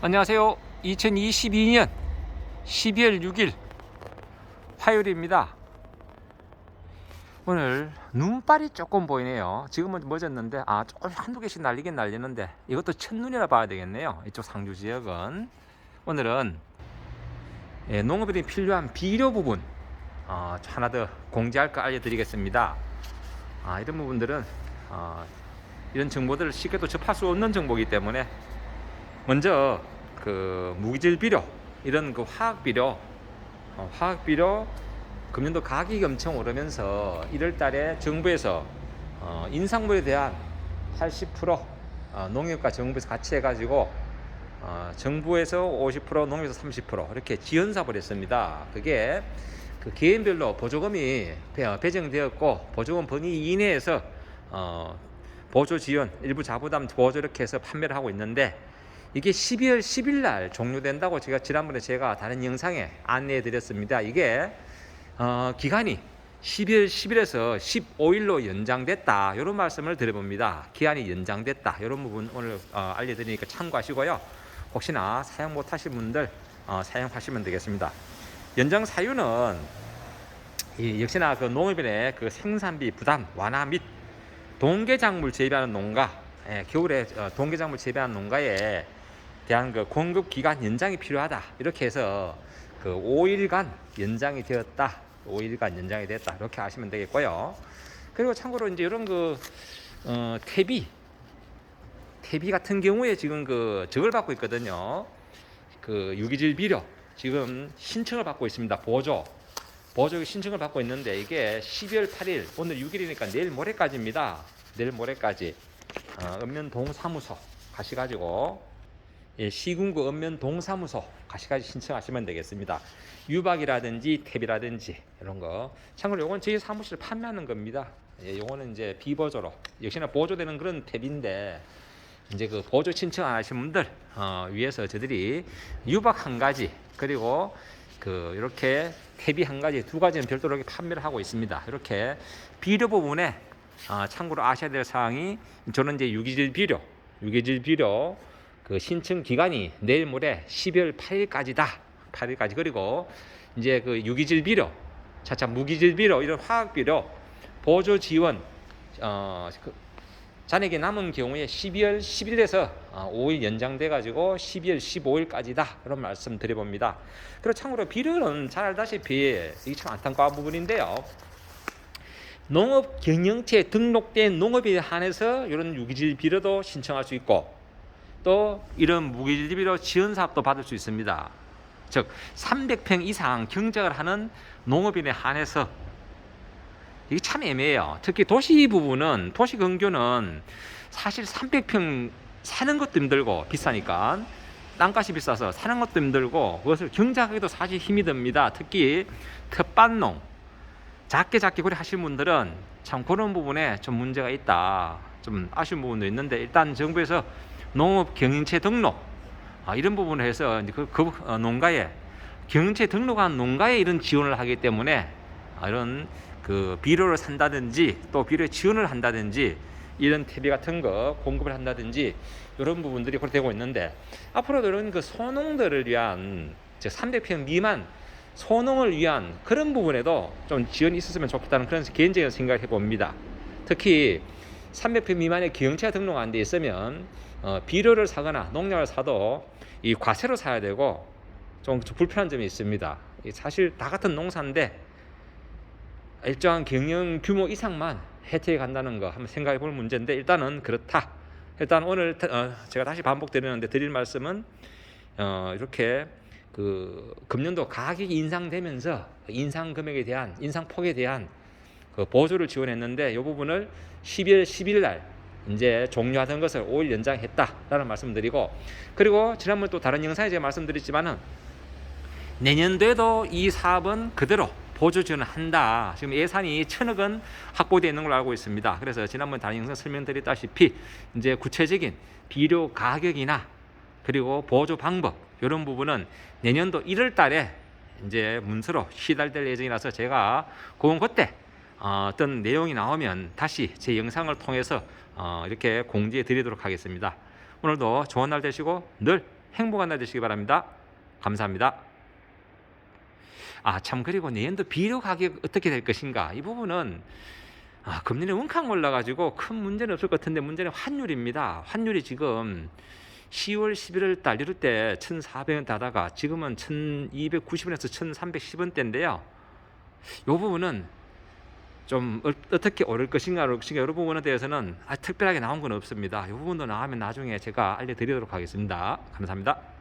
안녕하세요. 2022년 12월 6일 화요일입니다. 오늘 눈발이 조금 보이네요. 지금은 멎었는데 아 조금 한두 개씩 날리긴 날리는데 이것도 첫눈이라 봐야 되겠네요. 이쪽 상주 지역은 오늘은 예, 농업인이 필요한 비료 부분 어, 하나 더 공지할 거 알려드리겠습니다. 아, 이런 부분들은 어, 이런 정보들을 쉽게도 접할 수 없는 정보이기 때문에 먼저 그 무기질 비료 이런 그 화학 비료 어, 화학 비료 금년도 가격이 엄청 오르면서 1월 달에 정부에서 어, 인상물에 대한 80% 어, 농협과 정부에서 같이 해가지고 어, 정부에서 50% 농협에서 30% 이렇게 지원사업을 했습니다. 그게 그 개인별로 보조금이 배- 배정되었고 보조금 범위 이내에서 어, 보조 지원 일부 자부담 보조 이렇게 해서 판매를 하고 있는데 이게 12월 10일 날 종료된다고 제가 지난번에 제가 다른 영상에 안내해 드렸습니다. 이게 어, 기간이 12월 10일에서 15일로 연장됐다. 이런 말씀을 드려봅니다. 기한이 연장됐다. 이런 부분 오늘 어, 알려드리니까 참고하시고요. 혹시나 사용 못하신 분들 어, 사용하시면 되겠습니다. 연장 사유는 이 역시나 그 농업인의 그 생산비 부담 완화 및 동계작물 재배하는 농가, 예, 겨울에 어, 동계작물 재배하는 농가에 대한 그 공급 기간 연장이 필요하다. 이렇게 해서 그 5일간 연장이 되었다. 5일간 연장이 됐다. 이렇게 아시면 되겠고요. 그리고 참고로 이제 이런 그 어, 퇴비, 퇴비 같은 경우에 지금 그 적을 받고 있거든요. 그 유기질 비료 지금 신청을 받고 있습니다. 보조. 보조 신청을 받고 있는데 이게 12월 8일 오늘 6일이니까 내일 모레까지입니다. 내일 모레까지 어, 읍면 동 사무소 가셔가지고 예, 시군구 읍면 동사무소 가시까지 신청하시면 되겠습니다. 유박이라든지 탭이라든지 이런 거. 참고로 요건 저희 사무실 판매하는 겁니다. 예, 요거는 이제 비보조로 역시나 보조되는 그런 탭인데 이제 그 보조 신청 안 하신 분들 어, 위해서 저들이 유박 한 가지 그리고 그 이렇게 탭이 한 가지 두 가지는 별도로 이렇게 판매를 하고 있습니다. 이렇게 비료 부분에 어, 참고로 아셔야 될 사항이 저는 이제 유기질 비료 유기질 비료 그 신청 기간이 내일 모레 12월 8일까지다. 8일까지 그리고 이제 그 유기질 비료 차차 무기질 비료 이런 화학 비료 보조 지원 어, 그 잔액이 남은 경우에 12월 10일에서 5일 연장돼 가지고 12월 15일까지다 그런 말씀 드려봅니다. 그리고 참고로 비료는 잘 알다시피 이게 참 안타까운 부분인데요. 농업 경영체에 등록된 농업에 한해서 이런 유기질 비료도 신청할 수 있고 또 이런 무기질 비료 지원 사업도 받을 수 있습니다. 즉 300평 이상 경작을 하는 농업인에 한해서 이게 참 애매해요. 특히 도시 부분은 도시 근교는 사실 300평 사는 것도 힘들고 비싸니까 땅값이 비싸서 사는 것도 힘들고 그것을 경작하기도 사실 힘이 듭니다. 특히 텃밭농 작게 작게 그래 하시는 분들은 참 그런 부분에 좀 문제가 있다. 좀 아쉬운 부분도 있는데 일단 정부에서 농업 경영체 등록 아, 이런 부분을 해서 그, 그 어, 농가에 경영체 등록한 농가에 이런 지원을 하기 때문에 아, 이런 그 비료를 산다든지 또 비료 지원을 한다든지 이런 퇴비 같은 거 공급을 한다든지 이런 부분들이 그렇게 되고 있는데 앞으로도 이런 그 소농들을 위한 즉 300평 미만 소농을 위한 그런 부분에도 좀 지원이 있었으면 좋겠다는 그런 개인적인 생각을 해봅니다. 특히 300평 미만의 기형체가 등록 안 돼 있으면 어, 비료를 사거나 농약을 사도 이 과세로 사야 되고 좀 불편한 점이 있습니다. 이 사실 다 같은 농사인데 일정한 경영 규모 이상만 혜택이 간다는 거 한번 생각해 볼 문제인데 일단은 그렇다. 일단 오늘 어, 제가 다시 반복드리는데 드릴 말씀은 어, 이렇게 그 금년도 가격이 인상되면서 인상 금액에 대한 인상 폭에 대한 그 보조를 지원했는데 이 부분을 12월 10일 날 이제 종료하던 것을 5일 연장했다라는 말씀드리고 그리고 지난번 또 다른 영상에 제가 말씀드렸지만은 내년도에도 이 사업은 그대로 보조 지원을 한다. 지금 예산이 천억 원 확보되어 있는 걸로 알고 있습니다. 그래서 지난번 다른 영상 설명드렸다시피 이제 구체적인 비료 가격이나 그리고 보조 방법 이런 부분은 내년도 1월 달에 이제 문서로 시달될 예정이라서 제가 그건 그때 어, 어떤 내용이 나오면 다시 제 영상을 통해서 어, 이렇게 공지해 드리도록 하겠습니다. 오늘도 좋은 날 되시고 늘 행복한 날 되시기 바랍니다. 감사합니다. 아, 참 그리고 내년도 비료 가격 어떻게 될 것인가? 이 부분은 아, 금리는 웅캉 올라가지고 큰 문제는 없을 것 같은데 문제는 환율입니다. 환율이 지금 10월, 11월 달 이럴 때 1,400원 다다가 지금은 1,290원에서 1,310원대인데요. 이 부분은 좀 어- 어떻게 오를 것인가 오를 것인가 이런 부분에 대해서는 아, 특별하게 나온 건 없습니다. 이 부분도 나오면 나중에 제가 알려드리도록 하겠습니다. 감사합니다.